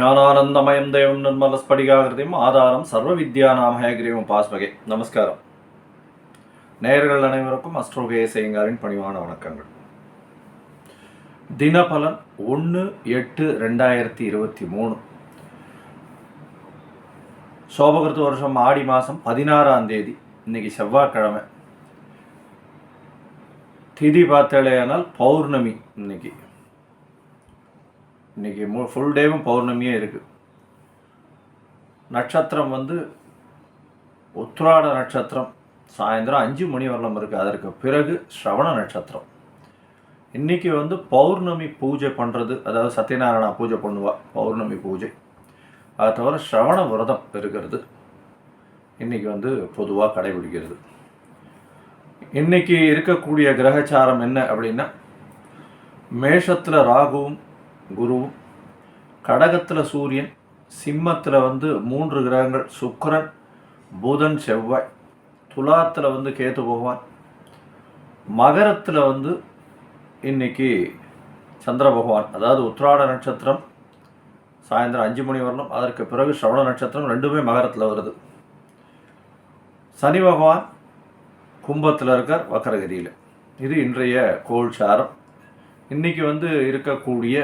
ஞானானந்தமயம் தேவம் நிர்மலஸ்படிகாகிருதியும் ஆதாரம் சர்வ வித்யா நாமஹேகிரியும் பாஸ்மகே நமஸ்காரம். நேயர்கள் அனைவருக்கும் அஸ்ட்ரோகே செய்யுங்காரின் பணிவான வணக்கங்கள். தினபலன் ஒன்று எட்டு ரெண்டாயிரத்தி இருபத்தி மூணு. சோபகிருத்து வருஷம் ஆடி மாதம் பதினாறாம் தேதி இன்னைக்கு செவ்வாய்க்கிழமை. திதி பார்த்தாலேயானால் பௌர்ணமி இன்னைக்கு. இன்னைக்கு மு ஃபுல் டேவும் பௌர்ணமியே இருக்குது நட்சத்திரம் வந்து உத்ராட நட்சத்திரம். சாயந்தரம் அஞ்சு மணி வரலாம் இருக்குது அதற்கு பிறகு ஸ்ரவண நட்சத்திரம். இன்னைக்கு வந்து பௌர்ணமி பூஜை பண்ணுறது அதாவது சத்யநாராயணா பூஜை பண்ணுவாள் பௌர்ணமி பூஜை. அதை தவிர ஸ்ரவண விரதம் இருக்கிறது. இன்னைக்கு வந்து பொதுவாக கடைபிடிக்கிறது. இன்னைக்கு இருக்கக்கூடிய கிரகச்சாரம் என்ன அப்படின்னா மேஷத்தில் ராகுவும் குருவும் கடகத்தில் சூரியன் சிம்மத்தில் வந்து மூன்று கிரகங்கள் சுக்கரன் புதன் செவ்வாய் துலாத்தில் வந்து கேத்து பகவான் மகரத்தில் வந்து இன்னைக்கு சந்திர பகவான் அதாவது உத்ராட நட்சத்திரம் சாயந்தரம் அஞ்சு மணி வரணும் அதற்கு பிறகு ஸ்ரவண நட்சத்திரம் ரெண்டுமே மகரத்தில் வருது. சனி பகவான் கும்பத்தில் இருக்கார் வக்கரகிரியில் இது இன்றைய கோல் சாரம். இன்னைக்கு வந்து இருக்கக்கூடிய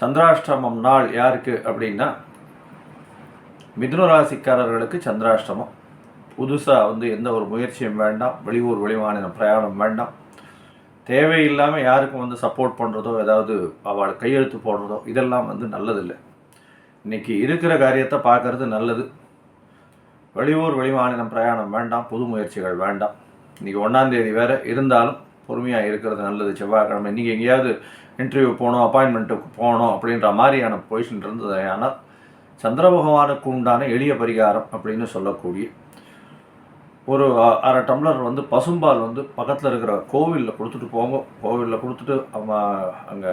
சந்திராஷ்டமம் நாள் யாருக்கு அப்படின்னா மிதுன ராசிக்காரர்களுக்கு சந்திராஷ்டமம். புதுசாக வந்து எந்த ஒரு முயற்சியும் வேண்டாம். வெளியூர் வெளிமாநில பிரயாணம் வேண்டாம். தேவையில்லாமல் யாருக்கும் வந்து சப்போர்ட் பண்ணுறதோ ஏதாவது அவள் கையெழுத்து போடுறதோ இதெல்லாம் வந்து நல்லதில்லை. இன்றைக்கி இருக்கிற காரியத்தை பார்க்குறது நல்லது. வெளியூர் வெளிமாநிலம் பிரயாணம் வேண்டாம் புது முயற்சிகள் வேண்டாம். இன்றைக்கி ஒன்றாந்தேதி வேறு. இருந்தாலும் பொறுமையாக இருக்கிறது நல்லது. செவ்வாய்க்கிழமை இன்றைக்கி எங்கேயாவது இன்டர்வியூ போகணும் அப்பாயின்மெண்ட்டுக்கு போகணும் அப்படின்ற மாதிரியான பொசிஷன் இருந்தது ஆனால் சந்திர பகவானுக்கு உண்டான எளிய பரிகாரம் அப்படின்னு சொல்லக்கூடிய ஒரு அரை டம்ளர் வந்து பசும்பால் வந்து பக்கத்தில் இருக்கிற கோவிலில் கொடுத்துட்டு போங்க. கோவிலில் கொடுத்துட்டு அவன் அங்கே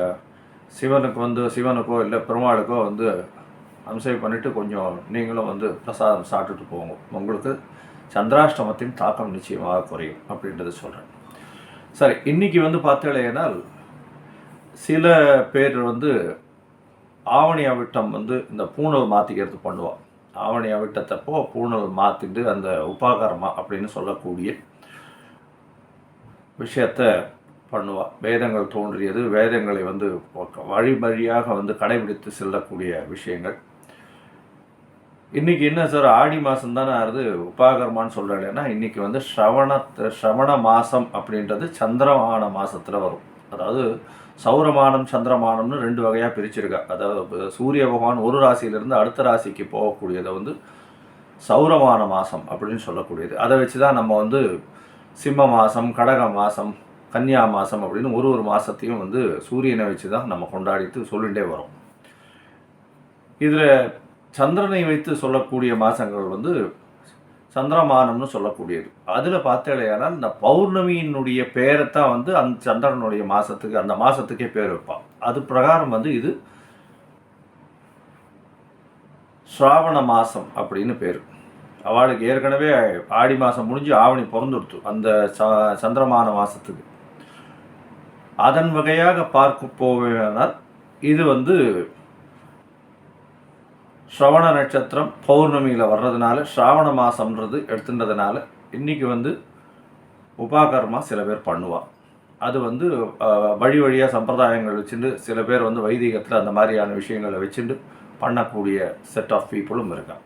சிவனுக்கு வந்து சிவனுக்கோ இல்லை பெருமாளுக்கோ வந்து அம்சை பண்ணிவிட்டு கொஞ்சம் நீங்களும் வந்து பிரசாதம் சாப்பிட்டுட்டு போங்க. உங்களுக்கு சந்திராஷ்டமத்தின் தாக்கம் நிச்சயமாக குறையும் அப்படின்றத சொல்கிறேன் சரி இன்றைக்கி வந்து பார்த்தேனால் சில பேர் வந்து ஆவணி அவிட்டம் வந்து இந்த பூணல் மாற்றிக்கிறது பண்ணுவாள் ஆவணி அவிட்டத்தப்போ பூணல் மாற்றிட்டு அந்த உபாகரமா அப்படின்னு சொல்லக்கூடிய விஷயத்த பண்ணுவாள் வேதங்கள் தோன்றியது வேதங்களை வந்து வழி வழியாக வந்து கடைபிடித்து செல்லக்கூடிய விஷயங்கள். இன்னைக்கு என்ன சார்? ஆடி மாதம் தானே ஆறுது உபாகரமான்னு சொல்கிறேன்னா இன்னைக்கு வந்து ஸ்ரவண ஸ்ரவண மாதம் அப்படின்றது சந்திரமான மாதத்தில் வரும். அதாவது சௌரமானம் சந்திரமானம்னு ரெண்டு வகையாக பிரிச்சிருக்கா. அதாவது சூரிய பகவான் ஒரு ராசியிலிருந்து அடுத்த ராசிக்கு போகக்கூடியதை வந்து சௌரமான மாதம் அப்படின்னு சொல்லக்கூடியது. அதை வச்சு தான் நம்ம வந்து சிம்ம மாதம் கடக மாதம் கன்னியா மாதம் அப்படின்னு ஒரு ஒரு மாதத்தையும் வந்து சூரியனை வச்சு தான் நம்ம கொண்டாடிட்டு சொல்லிகிட்டே வரோம். இதில் சந்திரனை வைத்து சொல்லக்கூடிய மாதங்கள் வந்து சந்திரமானம்னு சொல்லக்கூடியது. அதில் பார்த்தேலையானால் இந்த பௌர்ணமியினுடைய பேரைத்தான் வந்து அந்த சந்திரனுடைய மாதத்துக்கு அந்த மாதத்துக்கே பேர் வைப்பான். அது பிரகாரம் வந்து இது ஸ்ராவண மாதம் அப்படின்னு பேர். அவளுக்கு ஏற்கனவே ஆடி மாதம் முடிஞ்சு ஆவணி பிறந்துடுத்து அந்த ச சந்திரமான மாதத்துக்கு அதன் வகையாக பார்க்க போவேனால் இது வந்து ஸ்ரவண நட்சத்திரம் பௌர்ணமியில் வர்றதுனால ஸ்ராவண மாதம்ன்றது எடுத்துன்றதுனால இன்றைக்கி வந்து உபாகர்மா சில பேர் பண்ணுவாள் அது வந்து வழி வழியாக சம்பிரதாயங்கள் வச்சுட்டு சில பேர் வந்து வைதிகத்தில் அந்த மாதிரியான விஷயங்களை வச்சுட்டு பண்ணக்கூடிய செட் ஆஃப் பீப்புளும் இருக்காங்க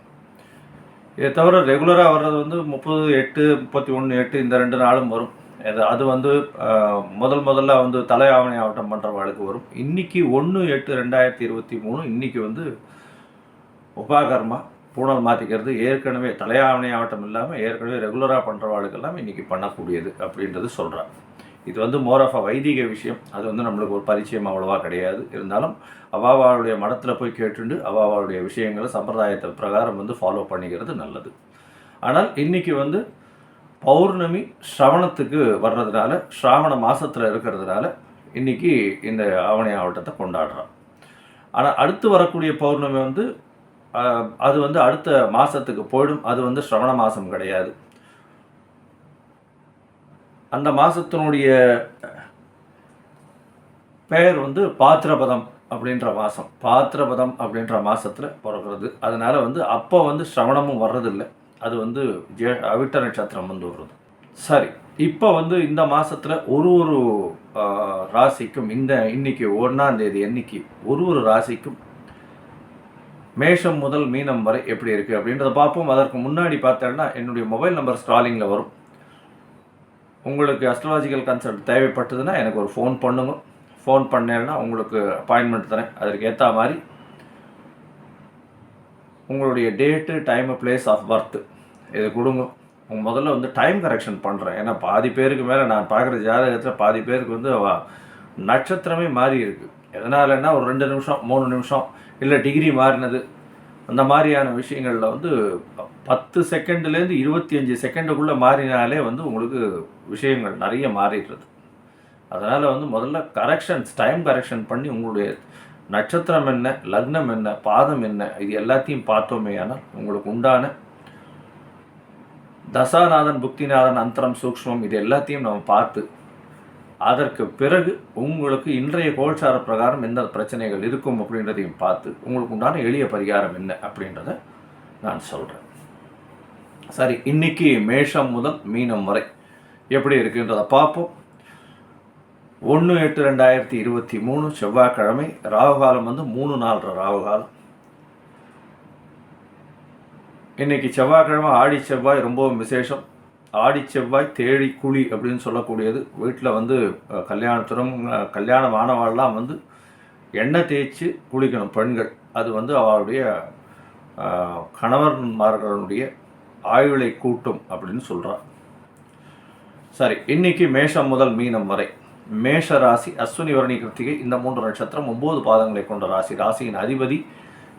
இதை தவிர ரெகுலராக வர்றது வந்து முப்பது எட்டு முப்பத்தி ஒன்று எட்டு இந்த ரெண்டு நாளும் வரும். அது அது வந்து முதல் முதல்ல வந்து தலையாவணி ஆவட்டம் பண்ணுறவங்களுக்கு வரும். இன்றைக்கி ஒன்று எட்டு ரெண்டாயிரத்தி இருபத்தி மூணு இன்றைக்கி வந்து உபாகர்மா பூணல் மாற்றிக்கிறது ஏற்கனவே தலையாவணி ஆவட்டம் இல்லாமல் ஏற்கனவே ரெகுலராக பண்ணுறவாளுக்கெல்லாம் இன்றைக்கி பண்ணக்கூடியது அப்படின்றது சொல்கிறான் இது வந்து மோர் ஆஃப் அ வைதிக விஷயம். அது வந்து நம்மளுக்கு ஒரு பரிச்சயம் அவ்வளோவா கிடையாது. இருந்தாலும் அவாவாளுடைய மடத்தில் போய் கேட்டுண்டு அவாவாளுடைய விஷயங்களை சம்பிரதாயத்தை பிரகாரம் வந்து ஃபாலோ பண்ணிக்கிறது நல்லது. ஆனால் இன்றைக்கி வந்து பௌர்ணமி ஸ்ரவணத்துக்கு வர்றதுனால ஸ்ராவண மாதத்தில் இருக்கிறதுனால இன்னைக்கு இந்த ஆவணி ஆவட்டத்தை கொண்டாடுறோம் ஆனால் அடுத்து வரக்கூடிய பௌர்ணமி வந்து அது வந்து அடுத்த மாதத்துக்கு போயிடும். அது வந்து ஸ்ரவண மாதம் கிடையாது. அந்த மாதத்தினுடைய பெயர் வந்து பாத்திரபதம் அப்படின்ற மாதம் பாத்திரபதம் அப்படின்ற மாதத்தில் பிறக்கிறது. அதனால் வந்து அப்போ வந்து சிரவணமும் வர்றதில்லை. அது வந்து ஜே அவிட்ட நட்சத்திரம் வந்து வருது. சரி இப்போ வந்து இந்த மாதத்தில் ஒரு ஒரு ராசிக்கும் இந்த இன்னைக்கு ஒன்றாம் தேதி அன்னைக்கு ஒரு ஒரு ராசிக்கும் மேஷம் முதல் மீனம் வரை எப்படி இருக்குது அப்படின்றத பார்ப்போம். அதற்கு முன்னாடி பார்த்தேன்னா என்னுடைய மொபைல் நம்பர் ஸ்டாலிங்கில் வரும். உங்களுக்கு அஸ்ட்ராலஜிக்கல் கன்சல்ட் தேவைப்பட்டதுன்னா எனக்கு ஒரு ஃபோன் பண்ணுங்க. ஃபோன் பண்ணேன்னா உங்களுக்கு அப்பாயின்மெண்ட் தரேன். அதற்கு ஏற்ற மாதிரி உங்களுடைய date time place of birth இது கொடுங்க. உங்கள் முதல்ல வந்து டைம் கரெக்ஷன் பண்ணுறேன் ஏன்னா பாதி பேருக்கு மேலே நான் பார்க்குற ஜாதகத்தில் பாதி பேருக்கு வந்து நட்சத்திரமே மாறி இருக்குது எதனாலன்னா ஒரு ரெண்டு நிமிஷம் மூணு நிமிஷம் இல்லை டிகிரி மாறினது. அந்த மாதிரியான விஷயங்களில் வந்து பத்து செகண்ட்லேருந்து இருபத்தி அஞ்சு செகண்டுக்குள்ளே மாறினாலே வந்து உங்களுக்கு விஷயங்கள் நிறைய மாறிடுறது. அதனால் வந்து முதல்ல கரெக்ஷன்ஸ் டைம் கரெக்ஷன் பண்ணி உங்களுடைய நட்சத்திரம் என்ன லக்னம் என்ன பாதம் என்ன இது எல்லாத்தையும் பார்த்தோமே ஆனால் உங்களுக்கு உண்டான தசாநாதன் புக்திநாதன் அந்தரம் சூக்ஷ்மம் இது எல்லாத்தையும் நம்ம பார்த்து அதற்கு பிறகு உங்களுக்கு இன்றைய கோல்சார பிரகாரம் எந்த பிரச்சனைகள் இருக்கும் அப்படின்றதையும் பார்த்து உங்களுக்கு உண்டான எளிய பரிகாரம் என்ன அப்படின்றத நான் சொல்கிறேன் சரி இன்னைக்கு மேஷம் முதல் மீனம் வரை எப்படி இருக்குன்றதை பார்ப்போம். ஒன்று எட்டு ரெண்டாயிரத்தி இருபத்தி மூணு செவ்வாய்க்கிழமை ராகுகாலம் வந்து மூணு நாலரை ராகுகாலம். இன்னைக்கு செவ்வாய்க்கிழமை ஆடி செவ்வாய் ரொம்பவும் விசேஷம். ஆடி செவ்வாய் தேடி குழி அப்படின்னு சொல்லக்கூடியது. வீட்டில் வந்து அஹ், கல்யாணத்திலும் மாணவாள்லாம் வந்து எண்ணெய் தேய்ச்சி குளிக்கணும் பெண்கள். அது வந்து அவளுடைய கணவன்மார்களுடைய ஆயுளை கூட்டும் அப்படின்னு சொல்கிறார் சரி இன்னைக்கு மேஷம் முதல் மீனம் வரை. மேஷ ராசி அஸ்வினி வரணி கிருத்திகை இந்த மூன்று நட்சத்திரம் ஒம்பது பாதங்களை கொண்ட ராசி. ராசியின் அதிபதி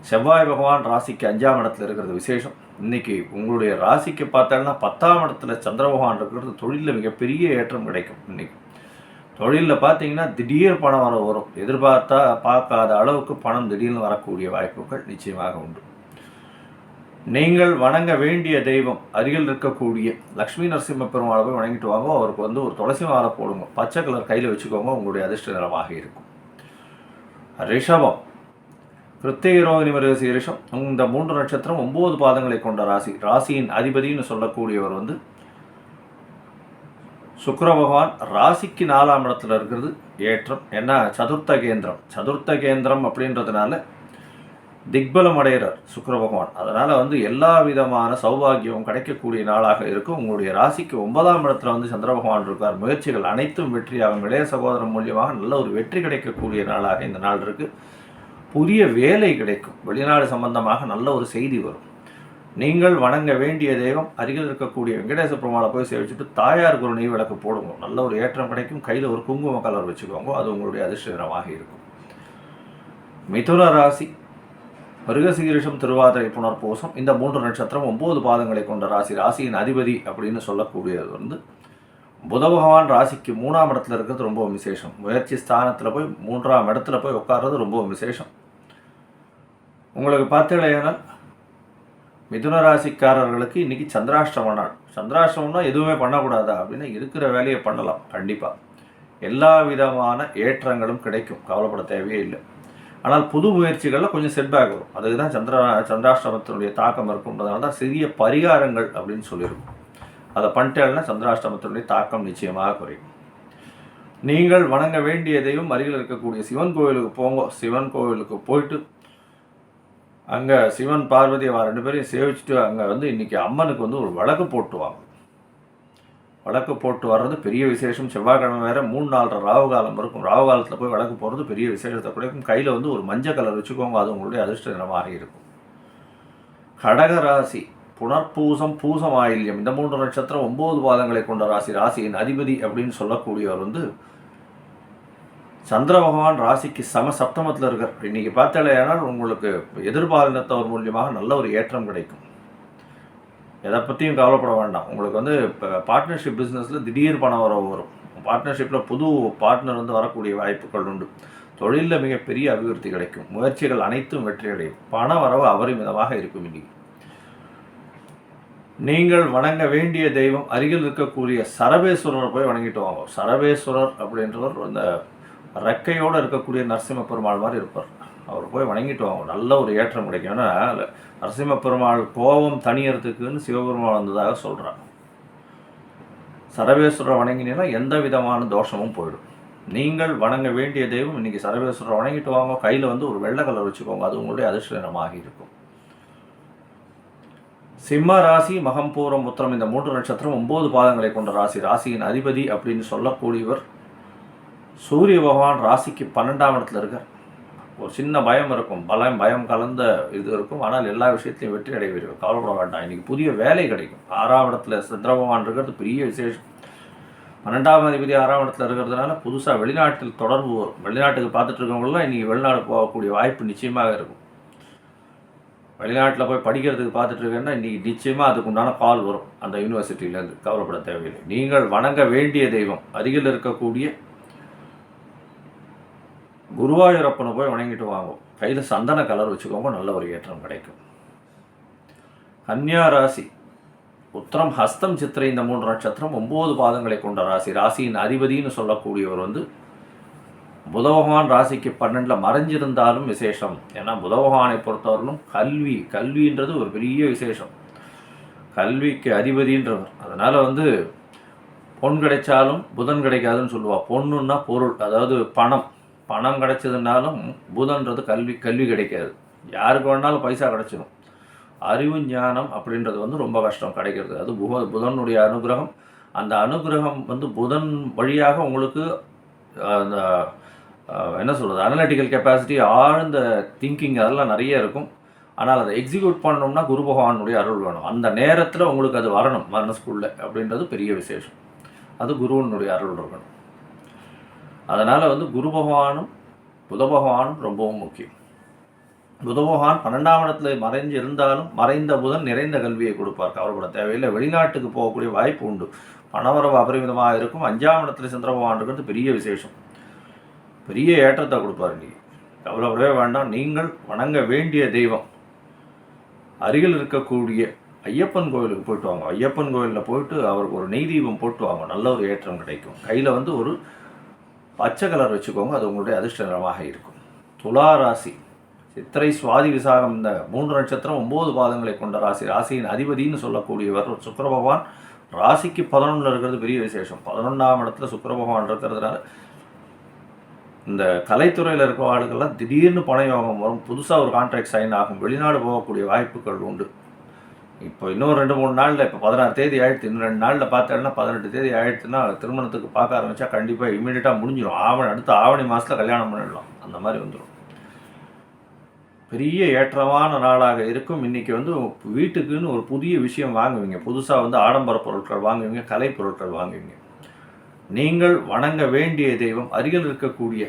செவ்வாய் பகவான் ராசிக்கு அஞ்சாம் இடத்துல இருக்கிறது விசேஷம். இன்னைக்கு உங்களுடைய ராசிக்கு பார்த்தாலும் பத்தாம் இடத்துல சந்திர பகவான் இருக்கிறது தொழிலில் மிகப்பெரிய ஏற்றம் கிடைக்கும் இன்னைக்கு. தொழிலில் பார்த்தீங்கன்னா திடீர் பணம் வர வரும். எதிர்பார்த்தா பார்க்காத அளவுக்கு பணம் திடீர்னு வரக்கூடிய வாய்ப்புகள் நிச்சயமாக உண்டு. நீங்கள் வணங்க வேண்டிய தெய்வம் அருகில் இருக்கக்கூடிய லக்ஷ்மி நரசிம்ம பெருமாளை போய் வணங்கிட்டு வாங்க. அவருக்கு வந்து ஒரு துளசி மாலை போடுங்க. பச்சை கலர் கையில் வச்சுக்கோங்க. உங்களுடைய அதிர்ஷ்ட நிறமாக இருக்கும். ரிஷபம். கிருத்திகை ரோகிணி மிருகசி ரிஷம் இந்த மூன்று நட்சத்திரம் ஒன்பது பாதங்களை கொண்ட ராசி. ராசியின் அதிபதினு சொல்லக்கூடியவர் வந்து சுக்கர பகவான். ராசிக்கு நாலாம் இடத்துல இருக்கிறது. ஏற்றம். என்ன சதுர்த்த கேந்திரம். சதுர்த்த கேந்திரம் அப்படின்றதுனால திக்பலம் அடைகிறார் சுக்கர பகவான். அதனால் வந்து எல்லா விதமான சௌபாகியமும் கிடைக்கக்கூடிய நாளாக இருக்கும். உங்களுடைய ராசிக்கு ஒன்பதாம் இடத்துல வந்து சந்திர பகவான் இருக்கார். முயற்சிகள் அனைத்தும் வெற்றியாகும். இளைய சகோதரம் மூலியமாக நல்ல ஒரு வெற்றி கிடைக்கக்கூடிய நாளாக இந்த நாள் இருக்குது புதிய வேலை கிடைக்கும். வெளிநாடு சம்பந்தமாக நல்ல ஒரு செய்தி வரும். நீங்கள் வணங்க வேண்டிய தெய்வம் அருகில் இருக்கக்கூடிய வெங்கடேச பெருமாளை போய் சேவிச்சுட்டு தாயார் குரு நெய் விளக்கு போடுங்க. நல்ல ஒரு ஏற்றம் கிடைக்கும். கையில் ஒரு குங்கும கலர் வச்சுக்கோங்க. அது உங்களுடைய அதிர்ஷ்டகரமாக இருக்கும். மிதுன ராசி மிருகசீரிஷம் திருவாதிரை புனர்பூசம் இந்த மூன்று நட்சத்திரம் ஒன்பது பாதங்களை கொண்ட ராசி ராசியின் அதிபதி அப்படின்னு சொல்லக்கூடியது வந்து புத பகவான் ராசிக்கு மூணாம் இடத்துல இருக்கிறது ரொம்ப விசேஷம். முயற்சி ஸ்தானத்தில் போய் மூன்றாம் இடத்துல போய் உட்கார்றது ரொம்ப விசேஷம். உங்களுக்கு பார்த்தீங்கன்னா மிதுன ராசிக்காரர்களுக்கு இன்றைக்கி சந்திராஷ்டம நாள். சந்திராஷ்டமம்னா எதுவுமே பண்ணக்கூடாதா? அப்படின்னா இருக்கிற வேலையை பண்ணலாம் கண்டிப்பாக எல்லா விதமான ஏற்றங்களும் கிடைக்கும் கவலைப்பட தேவையே இல்லை. ஆனால் புது முயற்சிகளில் கொஞ்சம் செட்பேக் வரும். அதுக்கு தான் சந்திரா சந்திராஷ்டமத்தினுடைய தாக்கம் இருக்கும்ன்றதுனால தான் சிறிய பரிகாரங்கள் அப்படின்னு சொல்லியிருக்கும். அதை பண்ணிட்டேன்னா சந்திராஷ்டமத்தினுடைய தாக்கம் நிச்சயமாக குறையும். நீங்கள் வணங்க வேண்டியதையும் அருகில் இருக்கக்கூடிய சிவன் கோவிலுக்கு போங்க. சிவன் கோவிலுக்கு போயிட்டு அங்கே சிவன் பார்வதி அவன் ரெண்டு பேரையும் சேவிச்சுட்டு அங்கே வந்து இன்னைக்கு அம்மனுக்கு வந்து ஒரு வழக்கு போட்டுவாங்க வழக்கு போட்டு வர்றது பெரிய விசேஷம். செவ்வாய்க்கிழமை வேறு மூணு நாலரை ராவு காலம் இருக்கும். ராவு காலத்தில் போய் வழக்கு போகிறது பெரிய விசேஷத்தை கிடைக்கும். கையில் வந்து ஒரு மஞ்சள் கலர் வச்சுக்கோங்க அது உங்களுடைய அதிர்ஷ்ட நிறமாக இருக்கும். கடகராசி புனர்பூசம் பூசம் ஆயில்யம் இந்த மூன்று நட்சத்திரம் ஒம்பது பாதங்களை கொண்ட ராசி. ராசியின் அதிபதி அப்படின்னு சொல்லக்கூடியவர் வந்து சந்திர பகவான் ராசிக்கு சம சப்தமத்தில் இருக்கார். இன்னைக்கு பார்த்தாலேயானால் உங்களுக்கு எதிர்பாலினத்தவர் மூலியமாக நல்ல ஒரு ஏற்றம் கிடைக்கும். எதை பற்றியும் கவலைப்பட வேண்டாம். உங்களுக்கு வந்து இப்போ பார்ட்னர்ஷிப் பிஸ்னஸில் திடீர் பணம் வர வரும். பார்ட்னர்ஷிப்பில் புது பார்ட்னர் வந்து வரக்கூடிய வாய்ப்புகள் உண்டு. தொழிலில் மிகப்பெரிய அபிவிருத்தி கிடைக்கும். முயற்சிகள் அனைத்தும் வெற்றி அடையும். பண வரவு அபரிமிதமாக இருக்கும் இன்னைக்கு. நீங்கள் வணங்க வேண்டிய தெய்வம் அருகில் இருக்கக்கூடிய சரபேஸ்வரரை போய் வணங்கிட்டு வாங்க சரபேஸ்வரர் அப்படின்றவர் அந்த ரெக்கையோடு இருக்கக்கூடிய நரசிம்ம பெருமாள் மாதிரி இருப்பார். அவர் போய் வணங்கிட்டு வாங்க நல்ல ஒரு ஏற்றம் கிடைக்கும். ஏன்னா நரசிம்ம பெருமாள் கோபம் தனியறதுக்குன்னு சிவபெருமாள் வந்ததாக சொல்கிறார் சரபேஸ்வரரை வணங்கினீங்கன்னா எந்த விதமான தோஷமும் போயிடும். நீங்கள் வணங்க வேண்டிய தெய்வம் இன்னைக்கு சரபேஸ்வரரை வணங்கிட்டு வாங்க. கையில் வந்து ஒரு வெள்ளை கலர் வச்சுக்கோங்க. அது உங்களுடைய அதிர்ஷ்டமாக இருக்கும். சிம்ம ராசி மகம்பூரம் உத்திரம் இந்த மூன்று நட்சத்திரம் ஒன்பது பாதங்களை கொண்ட ராசி. ராசியின் அதிபதி அப்படின்னு சொல்லக்கூடியவர் சூரிய பகவான் ராசிக்கு பன்னெண்டாம் இடத்துல இருக்கார். ஒரு சின்ன பயம் இருக்கும். பலம் பயம் கலந்த இது இருக்கும். ஆனால் எல்லா விஷயத்தையும் வெற்றி அடைவீர்கள். கவலைப்பட வேண்டாம். இன்னைக்கு புதிய வேலை கிடைக்கும். ஆறாம் இடத்துல சந்திர பகவான் இருக்கிறது. பெரிய விசேஷம். பன்னெண்டாம் அதிபதி ஆறாம் இடத்துல இருக்கிறதுனால புதுசாக வெளிநாட்டில் தொடர்பு வரும். வெளிநாட்டுக்கு பார்த்துட்டு இருக்கவங்களாம் இன்றைக்கி வெளிநாடு போகக்கூடிய வாய்ப்பு நிச்சயமாக இருக்கும். வெளிநாட்டில் போய் படிக்கிறதுக்கு பார்த்துட்டு இருக்கேன்னா இன்றைக்கி நிச்சயமாக அதுக்கு உண்டான கால் வரும். அந்த யூனிவர்சிட்டியிலேருந்து கவலைப்பட தேவையில்லை. நீங்கள் வணங்க வேண்டிய தெய்வம். அருகில் இருக்கக்கூடிய குருவாயூரப்பனை போய் வணங்கிட்டு வாங்கும் கையில் சந்தன கலர் வச்சுக்கோங்க நல்ல ஒரு ஏற்றம் கிடைக்கும். கன்னியா ராசி. உத்திரம் ஹஸ்தம் சித்திரை இந்த மூன்று நட்சத்திரம் ஒம்பது பாதங்களை கொண்ட ராசி. ராசியின் அதிபதினு சொல்லக்கூடியவர் வந்து புதபகவான் ராசிக்கு பன்னெண்டில் மறைஞ்சிருந்தாலும் விசேஷம். ஏன்னா புதபகவானை பொறுத்தவரையிலும் கல்வி கல்வின்றது ஒரு பெரிய விசேஷம். கல்விக்கு அதிபதின்றவர். அதனால் வந்து பொன் கிடைச்சாலும் புதன் கிடைக்காதுன்னு சொல்லுவாள் பொண்ணுன்னா பொருள் அதாவது பணம். பணம் கிடைச்சதுனாலும் புதன்றது கல்வி கல்வி கிடைக்காது. யாருக்கு வேணாலும் பைசா கிடைச்சிடும் அறிவு ஞானம் அப்படின்றது வந்து ரொம்ப கஷ்டம் கிடைக்கிறது. அது புக புதனுடைய அனுகிரகம். அந்த அனுகிரகம் வந்து புதன் வழியாக உங்களுக்கு அந்த என்ன சொல்கிறது அனலிட்டிக்கல் கெப்பாசிட்டி ஆழ்ந்த திங்கிங் அதெல்லாம் நிறைய இருக்கும். ஆனால் அதை எக்ஸிக்யூட் பண்ணணும்னா குரு பகவானுடைய அருள் வேணும். அந்த நேரத்தில் உங்களுக்கு அது வரணும் மனசுக்குள்ள அப்படின்றது பெரிய விசேஷம். அது குருவனுடைய அருள் இருக்கணும். அதனால் வந்து குரு பகவானும் புத பகவானும் ரொம்பவும் முக்கியம். புத பகவான் பன்னெண்டாம் இடத்துல மறைஞ்சு இருந்தாலும் மறைந்த புதன் நிறைந்த கல்வியை கொடுப்பார். கவலைப்பட தேவையில்லை. வெளிநாட்டுக்கு போகக்கூடிய வாய்ப்பு உண்டு. பணவரவு அபரிமிதமாக இருக்கும். அஞ்சாம் இடத்துல சந்திர பகவான் இருக்கிறது பெரிய விசேஷம். பெரிய ஏற்றத்தை கொடுப்பார் நீ கவலைப்படவே வேண்டாம். நீங்கள் வணங்க வேண்டிய தெய்வம். அருகில் இருக்கக்கூடிய ஐயப்பன் கோயிலுக்கு போயிட்டு வாங்க. ஐயப்பன் கோயிலில் போயிட்டு அவருக்கு ஒரு நெய் தீபம் போட்டு வாங்க. நல்ல ஒரு ஏற்றம் கிடைக்கும். கையில் வந்து ஒரு பச்சை கலர் வச்சுக்கோங்க அது உங்களுடைய அதிர்ஷ்ட நிறமாக இருக்கும். துலா ராசி. சித்திரை சுவாதி விசாகம் இந்த மூன்று நட்சத்திரம் ஒம்பது பாதங்களை கொண்ட ராசி. ராசியின் அதிபதினு சொல்லக்கூடியவர் சுக்கர பகவான். ராசிக்கு பதினொன்றில் இருக்கிறது பெரிய விசேஷம். பதினொன்றாம் இடத்துல சுக்கர பகவான் இருக்கிறதுனால இந்த கலைத்துறையில் இருக்கிற ஆளுக்கெல்லாம் திடீர்னு பண யோகம் வரும். புதுசாக ஒரு கான்ட்ராக்ட் சைன் ஆகும். வெளிநாடு போகக்கூடிய வாய்ப்புகள் உண்டு. இப்போ இன்னும் ரெண்டு மூணு நாளில் இப்போ பதினாறு தேதி ஆயிடுத்து இன்னும் ரெண்டு நாளில் பார்த்தேன்னா பதினெட்டு தேதி ஆயிடுச்சுன்னா திருமணத்துக்கு பார்க்க ஆரம்பித்தா கண்டிப்பாக இமீடியட்டாக முடிஞ்சிடும் ஆவணி அடுத்த ஆவணி மாதத்தில் கல்யாணம் பண்ணிடலாம். அந்த மாதிரி வந்துடும் பெரிய ஏற்றமான நாளாக இருக்கும். இன்றைக்கி வந்து வீட்டுக்குன்னு ஒரு புதிய விஷயம் வாங்குவீங்க. புதுசாக வந்து ஆடம்பர பொருட்கள் வாங்குவீங்க கலை பொருட்கள் வாங்குவீங்க. நீங்கள் வணங்க வேண்டிய தெய்வம் அருகில் இருக்கக்கூடிய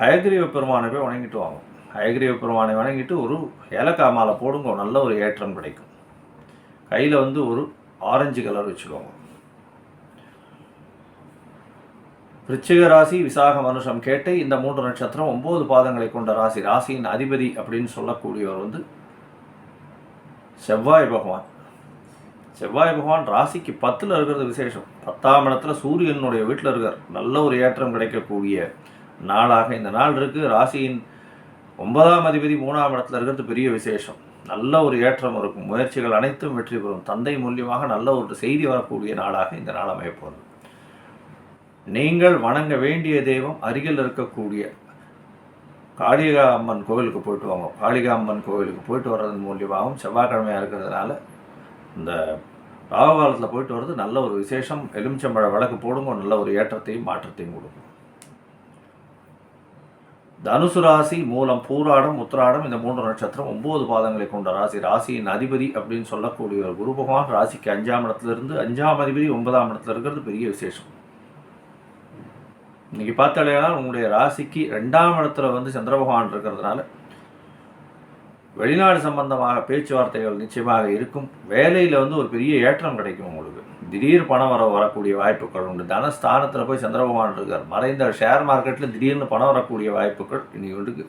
ஹயக்ரீவ பெருமானை போய் வணங்கிட்டு வாங்க. ஹயக்ரீவ பெருமானை வணங்கிட்டு ஒரு ஏலக்காய் மாலை போடுங்க. நல்ல ஒரு ஏற்றம் கிடைக்கும். கையில் வந்து ஒரு ஆரஞ்சு கலர் வச்சுக்கோங்க. ரிச்சிக ராசி விசாக மனுஷம் கேட்டை இந்த மூன்று நட்சத்திரம் ஒம்பது பாதங்களை கொண்ட ராசி. ராசியின் அதிபதி அப்படின்னு சொல்லக்கூடியவர் வந்து செவ்வாய் பகவான். செவ்வாய் பகவான் ராசிக்கு பத்தில் இருக்கிறது விசேஷம். பத்தாம் இடத்துல சூரியனுடைய வீட்டில் இருக்கார். நல்ல ஒரு ஏற்றம் கிடைக்கக்கூடிய நாளாக இந்த நாள் இருக்குது ராசியின் ஒன்பதாம் அதிபதி மூணாம் இடத்துல இருக்கிறது பெரிய விசேஷம். நல்ல ஒரு ஏற்றம் இருக்கும். முயற்சிகள் அனைத்தும் வெற்றி பெறும். தந்தை மூலியமாக நல்ல ஒரு செய்தி வரக்கூடிய நாளாக இந்த நாள் அமையப்போகுது. நீங்கள் வணங்க வேண்டிய தெய்வம் அருகில் இருக்கக்கூடிய காளிகா அம்மன் கோவிலுக்கு போயிட்டு வாங்க. காளிகா அம்மன் கோவிலுக்கு போயிட்டு வர்றதன் மூலியமாகவும் செவ்வாய்க்கிழமையாக இருக்கிறதுனால இந்த ராகுகாலத்தில் போயிட்டு வர்றது நல்ல ஒரு விசேஷம். எலுமிச்சம்பழ விளக்கு போடுங்க. நல்ல ஒரு ஏற்றத்தையும் மாற்றத்தையும் கொடுக்கும். தனுசு ராசி மூலம் பூராடம் உத்திராடம் இந்த மூன்று நட்சத்திரம் ஒன்பது பாதங்களை கொண்ட ராசி. ராசியின் அதிபதி அப்படின்னு சொல்லக்கூடிய ஒரு குரு பகவான் ராசிக்கு அஞ்சாம் இடத்துலேருந்து அஞ்சாம் அதிபதி ஒன்பதாம் இடத்துல இருக்கிறது பெரிய விசேஷம். இன்னைக்கு பார்த்தாலேனா உங்களுடைய ராசிக்கு ரெண்டாம் இடத்துல வந்து சந்திர பகவான் இருக்கிறதுனால வெளிநாடு சம்பந்தமாக பேச்சுவார்த்தைகள் நிச்சயமாக இருக்கும். வேலையில் வந்து ஒரு பெரிய ஏற்றம் கிடைக்கும் உங்களுக்கு. திடீர் பணம் வர வரக்கூடிய வாய்ப்புகள் உண்டு. தனஸ்தானத்தில் போய் சந்திரபகவான் இருக்கார். மறைந்த ஷேர் மார்க்கெட்டில் திடீர்னு பணம் வரக்கூடிய வாய்ப்புகள் இனி உண்டு.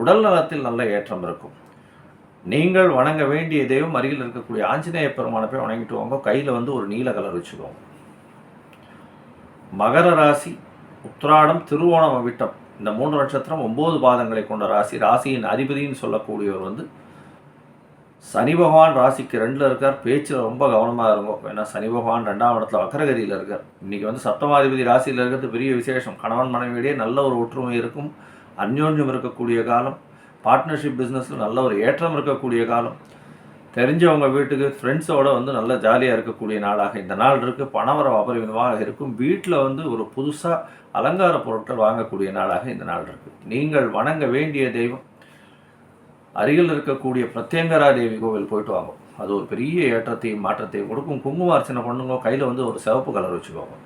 உடல் நலத்தில் நல்ல ஏற்றம் இருக்கும். நீங்கள் வணங்க வேண்டிய தெய்வம் அருகில் இருக்கக்கூடிய ஆஞ்சநேய பெருமானை போய் வணங்கிட்டு வாங்க. கையில் வந்து ஒரு நீல கலர் வச்சுக்கோங்க. மகர ராசி உத்ராடம் திருவோணம் விட்டம் இந்த மூன்று நட்சத்திரம் ஒன்பது பாதங்களை கொண்ட ராசி. ராசியின் அதிபதின்னு சொல்லக்கூடியவர் வந்து சனி பகவான் ராசிக்கு ரெண்டில் இருக்கார். பேச்சில் ரொம்ப கவனமாக இருக்கும். ஏன்னா சனி பகவான் ரெண்டாம் இடத்துல வக்கரகரியில் இருக்கார். இன்றைக்கி வந்து சப்தமாதிபதி ராசியில் இருக்கிறது பெரிய விசேஷம். கணவன் மனைவியிடையே நல்ல ஒரு ஒற்றுமை இருக்கும். அந்யோன்யம் இருக்கக்கூடிய காலம். பார்ட்னர்ஷிப் பிஸ்னஸில் நல்ல ஒரு ஏற்றம் இருக்கக்கூடிய காலம். தெரிஞ்சவங்க வீட்டுக்கு ஃப்ரெண்ட்ஸோடு வந்து நல்ல ஜாலியாக இருக்கக்கூடிய நாளாக இந்த நாள் இருக்குது பணவரம் அபரிமிதமாக இருக்கும். வீட்டில் வந்து ஒரு புதுசாக அலங்கார பொருட்கள் வாங்கக்கூடிய நாளாக இந்த நாள் இருக்குது நீங்கள் வணங்க வேண்டிய தெய்வம் அருகில் இருக்கக்கூடிய பிரத்யங்கரா தேவி கோவில் போயிட்டு வாங்க. அது ஒரு பெரிய ஏற்றத்தையும் மாற்றத்தையும் கொடுக்கும். குங்கும அர்ச்சனை பண்ணுங்க. கையில் வந்து ஒரு சிவப்பு கலர் வச்சுக்கோங்க.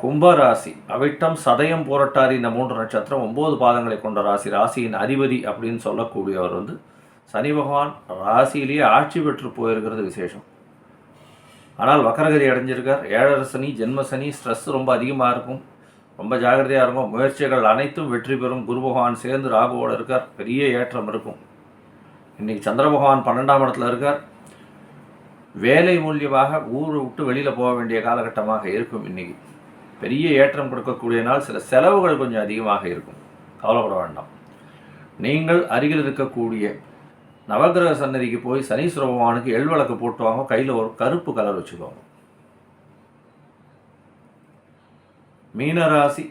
கும்பராசி அவிட்டம் சதயம் போரட்டாரி இந்த மூன்று நட்சத்திரம் ஒம்பது பாதங்களை கொண்ட ராசி. ராசியின் அதிபதி அப்படின்னு சொல்லக்கூடியவர் வந்து சனி பகவான். ராசியிலேயே ஆட்சி பெற்று போயிருக்கிறது விசேஷம். ஆனால் வக்கரகதி அடைஞ்சிருக்கார். ஏழரை சனி ஜென்ம சனி ஸ்ட்ரெஸ் ரொம்ப அதிகமாக இருக்கும். ரொம்ப ஜாகிரதையாக இருக்கும் முயற்சிகள் அனைத்தும் வெற்றி பெறும். குரு பகவான் சேர்ந்து ராகுவோடு இருக்கார். பெரிய ஏற்றம் இருக்கும். இன்றைக்கி சந்திர பகவான் பன்னெண்டாம் இடத்துல இருக்கார். வேலை மூலியமாக ஊரை விட்டு வெளியில் போக வேண்டிய காலகட்டமாக இருக்கும் இன்றைக்கி பெரிய ஏற்றம் கொடுக்கக்கூடிய நாள் சில செலவுகள் கொஞ்சம் அதிகமாக இருக்கும். கவலைப்பட வேண்டாம். நீங்கள் அருகில் இருக்கக்கூடிய நவகிரக சன்னதிக்கு போய் சனீஸ்வர பகவானுக்கு எள் விளக்கு போட்டு வாங்க. கையில் ஒரு கருப்பு கலர் வச்சுக்கோங்க. மீனராசி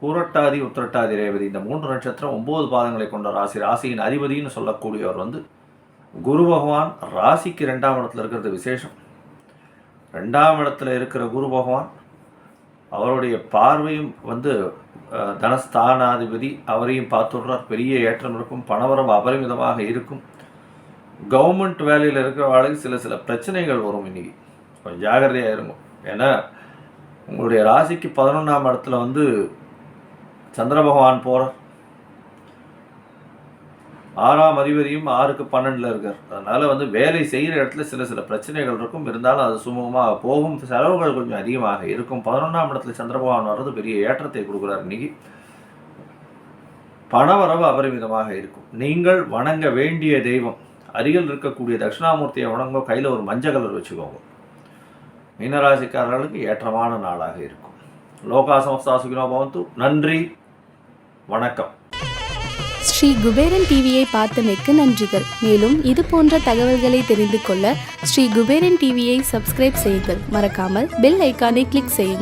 பூரட்டாதி உத்திரட்டாதி ரேவதி. இந்த மூன்று நட்சத்திரம் ஒன்பது பாதங்களை கொண்ட ராசி. ராசியின் அதிபதினு சொல்லக்கூடியவர் வந்து குரு பகவான். ராசிக்கு ரெண்டாம் இடத்துல இருக்கிறது விசேஷம். ரெண்டாம் இடத்துல இருக்கிற குரு பகவான் அவருடைய பார்வையும் வந்து தனஸ்தானாதிபதி. அவரையும் பார்த்துடுறார். பெரிய ஏற்றம் இருக்கும். பணவரம் அபரிமிதமாக இருக்கும். கவர்மெண்ட் வேலையில் இருக்கிறவர்களுக்கு சில சில பிரச்சனைகள் வரும் இன்றைக்கி கொஞ்சம் ஜாகிரதையாக இருக்கும் ஏன்னா உங்களுடைய ராசிக்கு பதினொன்றாம் இடத்துல வந்து சந்திர பகவான் போகிறார் ஆறாம் அதிபதியும் ஆறுக்கு பன்னெண்டில் இருக்கார். அதனால் வந்து வேலை செய்கிற இடத்துல சில சில பிரச்சனைகள் இருக்கும். இருந்தாலும் அது சுமூகமாக போகும். செலவுகள் கொஞ்சம் அதிகமாக இருக்கும். பதினொன்றாம் இடத்துல சந்திர பகவான் வர்றது பெரிய ஏற்றத்தை கொடுக்குறார் இன்னைக்கு. பணவரவு அபரிமிதமாக இருக்கும். நீங்கள் வணங்க வேண்டிய தெய்வம். அருகில் இருக்கக்கூடிய தட்சிணாமூர்த்தியை வணங்க கையில் ஒரு மஞ்சள் கலர் வச்சுக்கோங்க. மீனராசிக்காரர்களுக்கு ஏற்றமான நாளாக இருக்கும். லோகா சமஸ்தா சுகினோ பவந்து. நன்றி வணக்கம். ஸ்ரீ குபேரன் டிவியை பார்த்தமைக்கு நன்றிகள். மேலும் இது போன்ற தகவல்களை தெரிந்து கொள்ள ஸ்ரீ குபேரன் டிவியை சப்ஸ்கிரைப் செய்யுங்கள். மறக்காமல் பெல் ஐக்கானை கிளிக் செய்யுங்கள்.